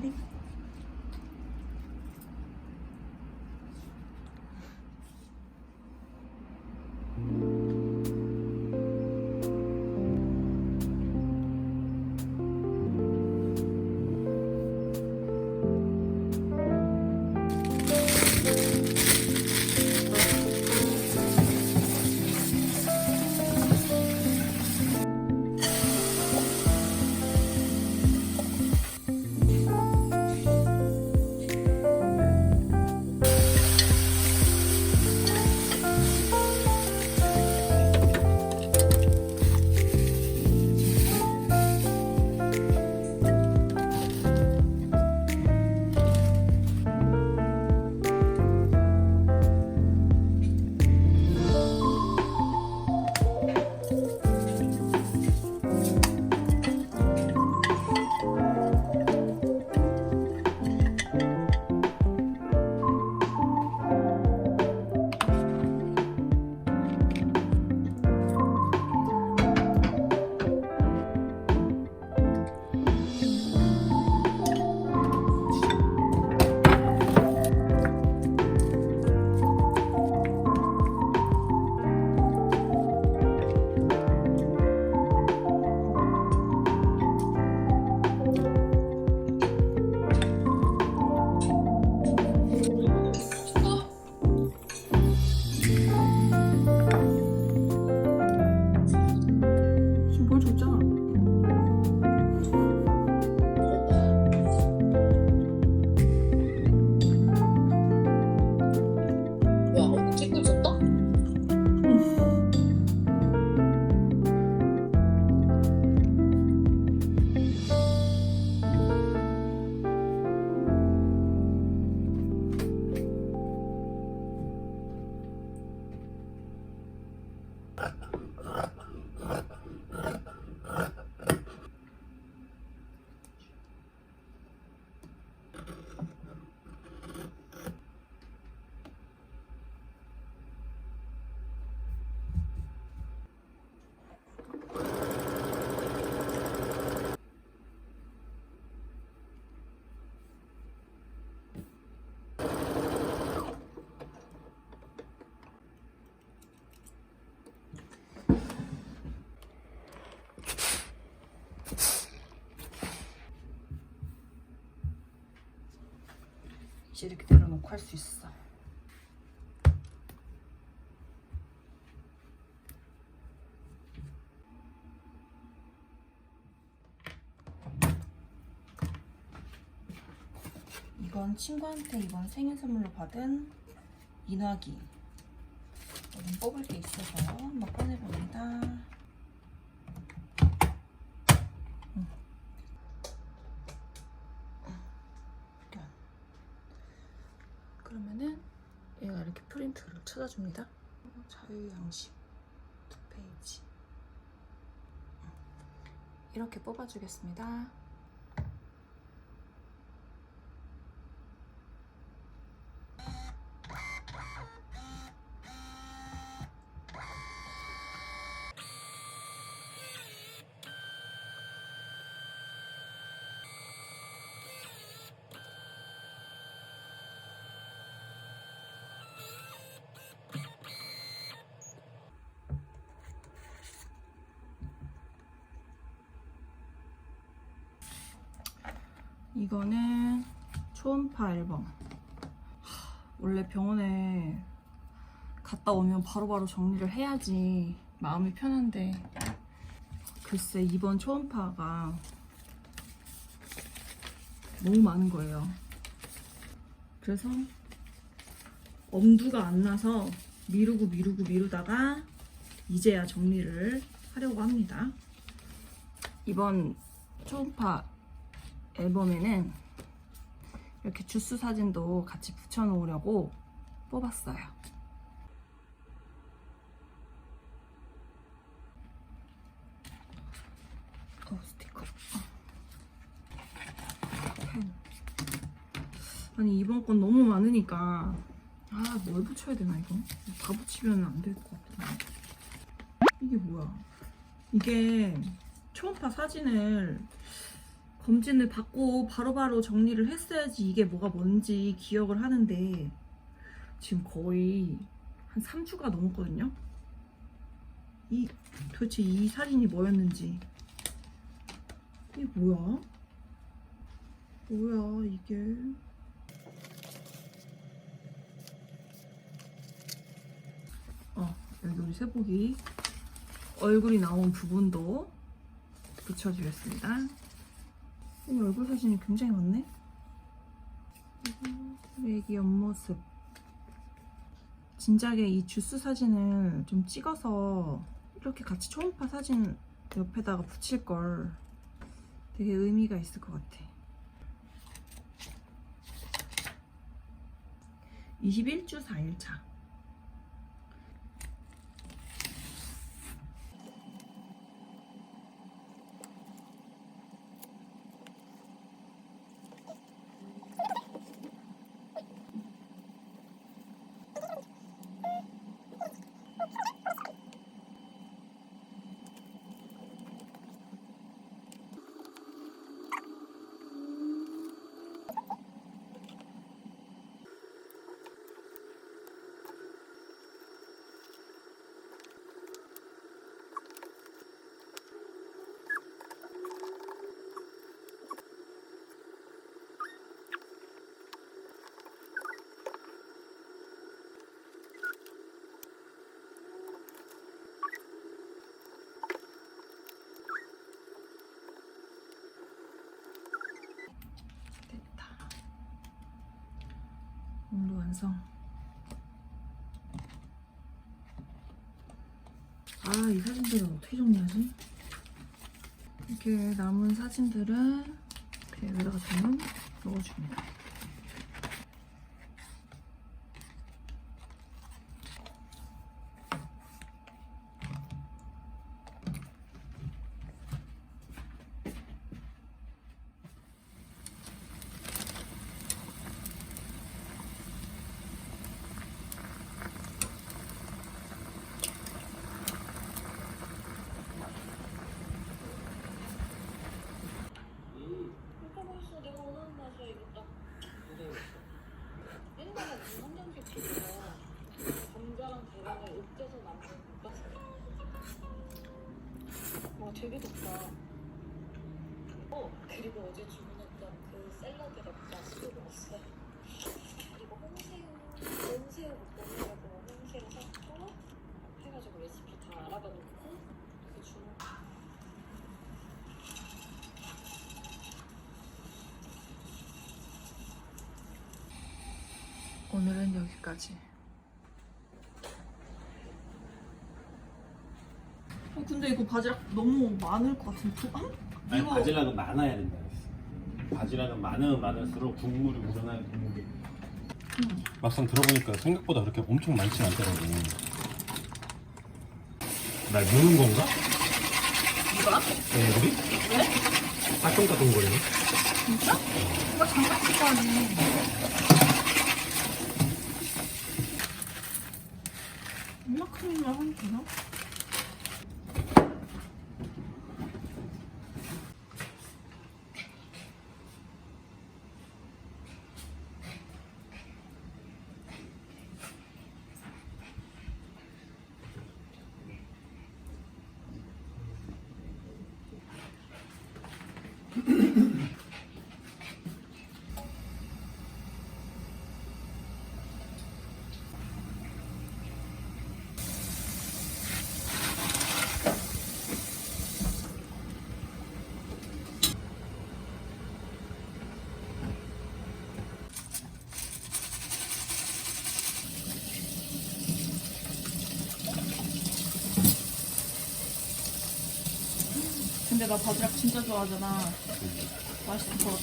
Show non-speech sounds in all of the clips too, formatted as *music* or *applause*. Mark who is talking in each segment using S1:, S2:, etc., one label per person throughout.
S1: 마 이제 이렇게 내려놓고 할 수 있어. 이건 친구한테 이번 생일 선물로 받은 인화기. 뽑을 게 있어서 한번 꺼내봅니다. 음. 이런. 그러면은 얘가 이렇게 프린트를 찾아줍니다. 자유양식 두 페이지. 이렇게 뽑아주겠습니다. 이거는 초음파 앨범. 하, 원래 병원에 갔다 오면 바로 바로 정리를 해야지 마음이 편한데 글쎄 이번 초음파가 너무 많은 거예요. 그래서 엄두가 안 나서 미루고 미루고 미루다가 이제야 정리를 하려고 합니다. 이번 초음파 앨범에는 이렇게 주스 사진도 같이 붙여놓으려고 뽑았어요. 어, 스티커. 펜. 아니 이번 건 너무 많으니까 아 뭘 붙여야 되나 이거? 다 붙이면 안 될 것 같아. 이게 뭐야? 이게 초음파 사진을 검진을 받고 바로 바로 정리를 했어야지 이게 뭐가 뭔지 기억을 하는데 지금 거의 한 3주가 넘었거든요. 이 도대체 이 사진이 뭐였는지 이게 뭐야? 뭐야 이게? 어 여기 우리 세복이 얼굴이 나온 부분도 붙여주겠습니다. 이 얼굴 사진이 굉장히 많네. 그리고 애기 옆모습. 진작에 이 주스 사진을 좀 찍어서 이렇게 같이 초음파 사진 옆에다가 붙일 걸 되게 의미가 있을 것 같아. 21주 4일차. 완성. 아, 이 사진들은 어떻게 정리하지? 이렇게 남은 사진들은 이렇게 여기다가 저는 넣어줍니다.
S2: 이렇게 맛있어. 내가 원하는 맛이야 이거 딱. 옛날에 무슨 한정식집이야. 감자랑 계란을 으깨서 만든 국밥. 와 되게 덥다. 어 그리고 어제 주문했던 그 샐러드를 맛있게 먹었어요. 그리고 홍새우, 온새우 볶음이라고 홍새를 샀고 해가지고 레시피 다 알아봐 놓고 그 주문.
S1: 오늘은 여기까지. 어, 근데 이거 바지락 너무 많을 것 같은데. 어?
S3: 아니
S1: 이거-
S3: 바지락은 많아야 된다. 바지락은 많으면 많을수록 국물이 우러나는 국물이
S1: 음.
S3: 막상 들어보니까 생각보다 그렇게 엄청 많진 않더라고 날 무는 건가?
S1: 누가?
S3: 애들이?
S1: 왜?
S3: 까똥까똥거리네
S1: 진짜? 이거 장갑 쓰고 하네. 이 나? 바지락 진짜 좋아하잖아. 맛있을 것 같아.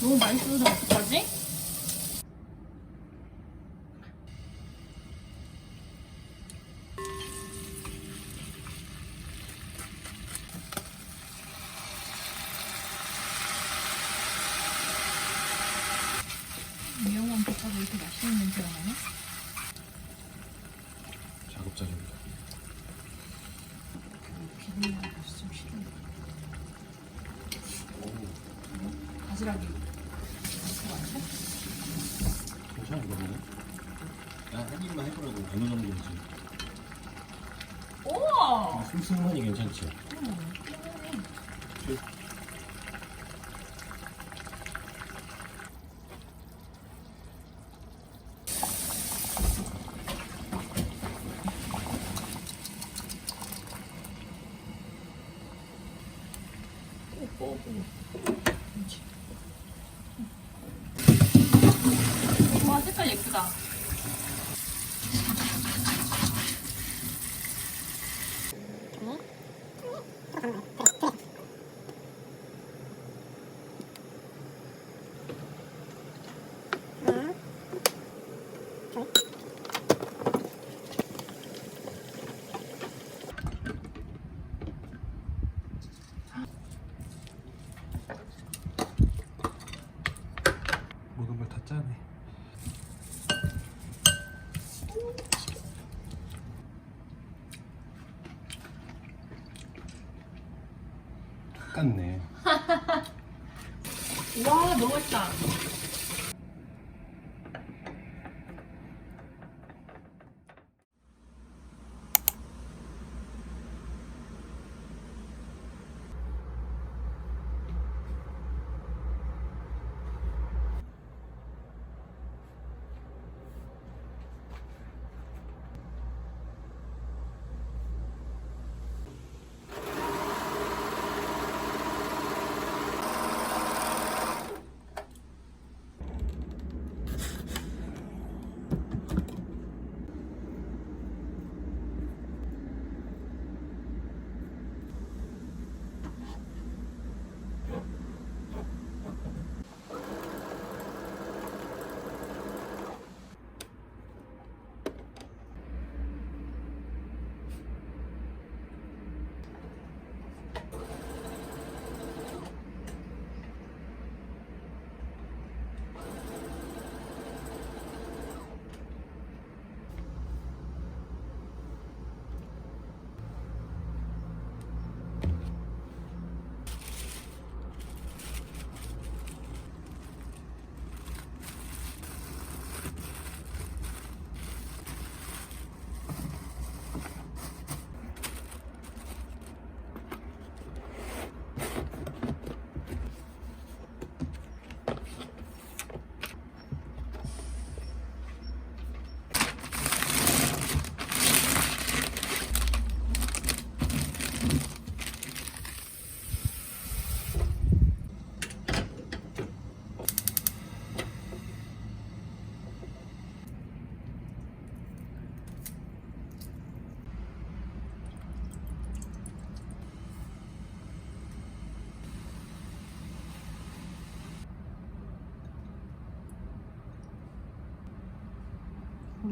S1: 너무 맛있어서 어떡하지? 미영원 볶아서 이렇게 맛있는 냄새가 나네?
S3: 자급자족이다
S1: 비빔면 맛이 좀 싫은데. 바지락이 들어갔네?
S3: 괜찮은 거네. 나한 입만 해보라고 어느 정도인지. 슴슴하니 괜찮지?
S1: 와 색깔 예쁘다.
S3: 모든 걸 다 짜네. 똑같네. *laughs*
S1: 와 너무 맛있다.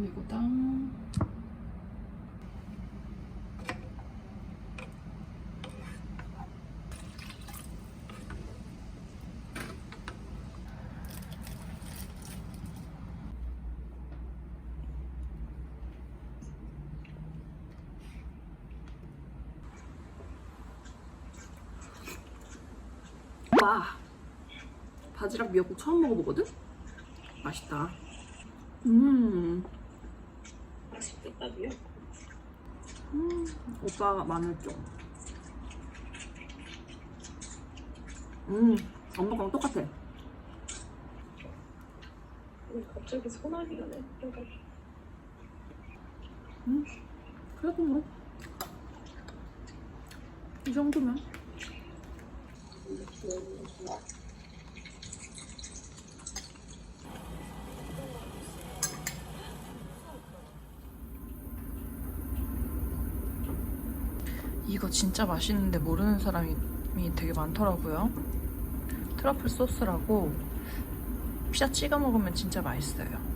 S1: 올리고당. 와 바지락 미역국 처음 먹어보거든? 맛있다. 음.
S4: 미역.
S1: 음, 오빠가 마늘 좀. 음, 엄마 거랑 똑같아.
S4: 갑자기 소나기가 내.
S1: 음, 그래도 뭐. 이 정도면. 이거 진짜 맛있는데 모르는 사람이 되게 많더라고요. 트러플 소스라고 피자 찍어 먹으면 진짜 맛있어요.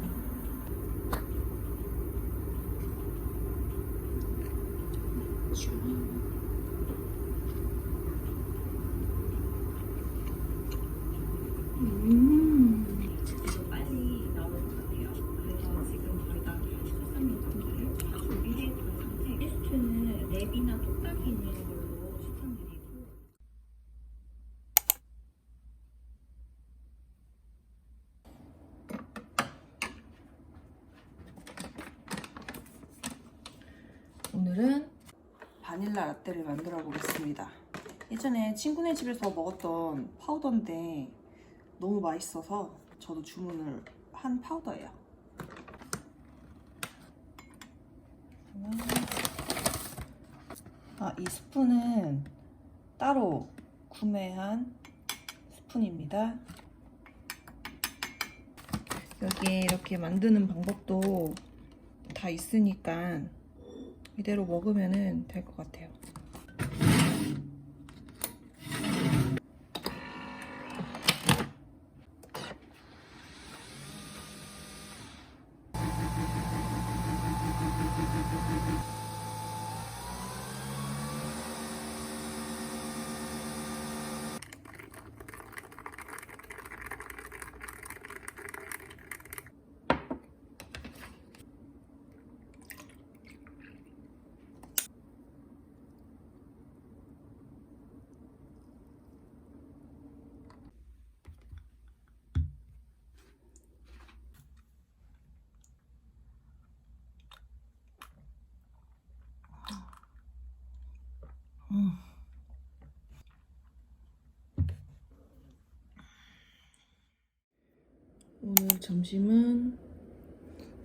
S1: 바닐라 라떼를 만들어 보겠습니다. 예전에 친구네 집에서 먹었던 파우더인데 너무 맛있어서 저도 주문을 한 파우더예요. 아, 이 스푼은 따로 구매한 스푼입니다. 여기에 이렇게 만드는 방법도 다 있으니까 이대로 먹으면 될 것 같아요. 음. 오늘 점심은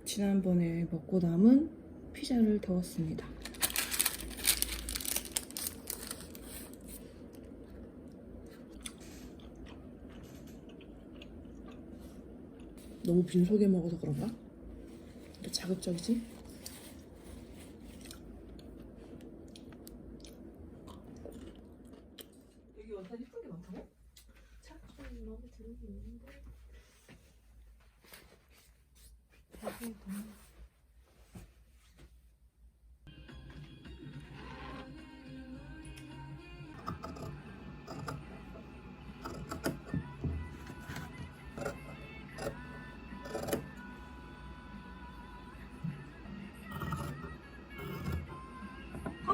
S1: 지난번에 먹고 남은 피자를 데웠습니다. 너무 빈속에 먹어서 그런가? 자극적이지?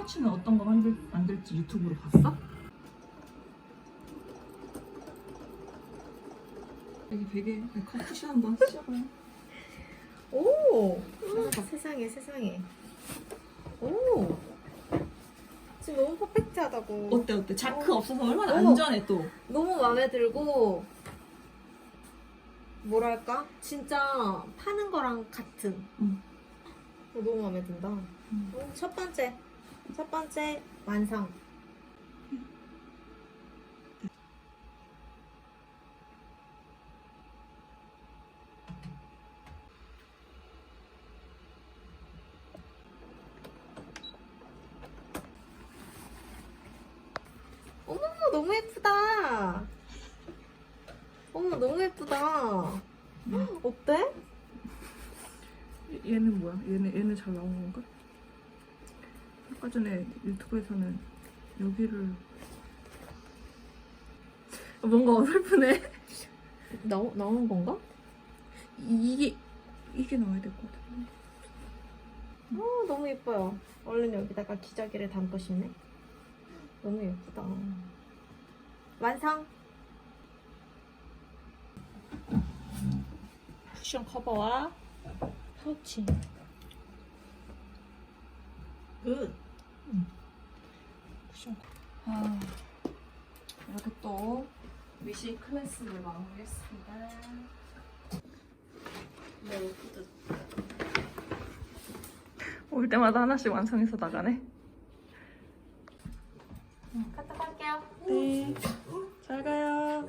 S1: 파우치는 어떤 거 만들, 만들지 유튜브로 봤어? 여기 베개 커피숍 한번 쓰셔봐요 *laughs*
S4: 오! 세상에 세상에. 오! 지금 너무 퍼펙트하다고.
S1: 어때 어때? 자크
S4: 어.
S1: 없어서 얼마나
S4: 어.
S1: 안전해 또
S4: 너무 마음에 들고 뭐랄까? 진짜 파는 거랑 같은.
S1: 응.
S4: 어, 너무 마음에 든다.
S1: 응.
S4: 어, 첫 번째. 첫 번째 완성. 어머 너무 예쁘다. 어머 너무 예쁘다. 어때?
S1: 얘는 뭐야? 얘는 얘는 잘 나온 건가? 아까 전에 유튜브에서는 여기를 뭔가 어설프네. *laughs*
S4: 나오, 나오는 건가?
S1: 이게 이게 나와야 될 것 같은데.
S4: 어, 너무 예뻐요. 얼른 여기다가 기저귀를 담고 싶네. 너무 예쁘다. 완성! 쿠션 커버와 파우치. 굿!
S1: 쿠션. 아 이렇게 또 위시 클래스를 마무리했습니다.
S4: 매우 뿌듯.
S1: 올 때마다 하나씩 완성해서 나가네.
S4: 갔다 갈게요.
S1: 네. 잘 가요.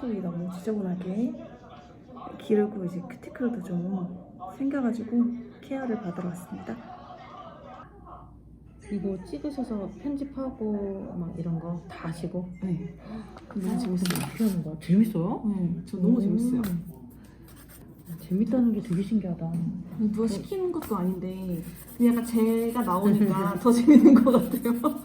S1: 손톱이 너무 지저분하게 기르고 이제 큐티클도 좀 생겨가지고 케어를 받으러 왔습니다.
S5: 이거 찍으셔서 편집하고 막 이런 거 다 하시고
S1: 네. 너무 재밌어요.
S5: 어떻게 하는 거야? 재밌어요?
S1: 네, 저 너무 재밌어요.
S5: 음. 재밌다는 게 되게 신기하다.
S1: 누가 시키는 것도 아닌데 그냥 약간 제가 나오니까 더 재밌는 것 같아요. *laughs*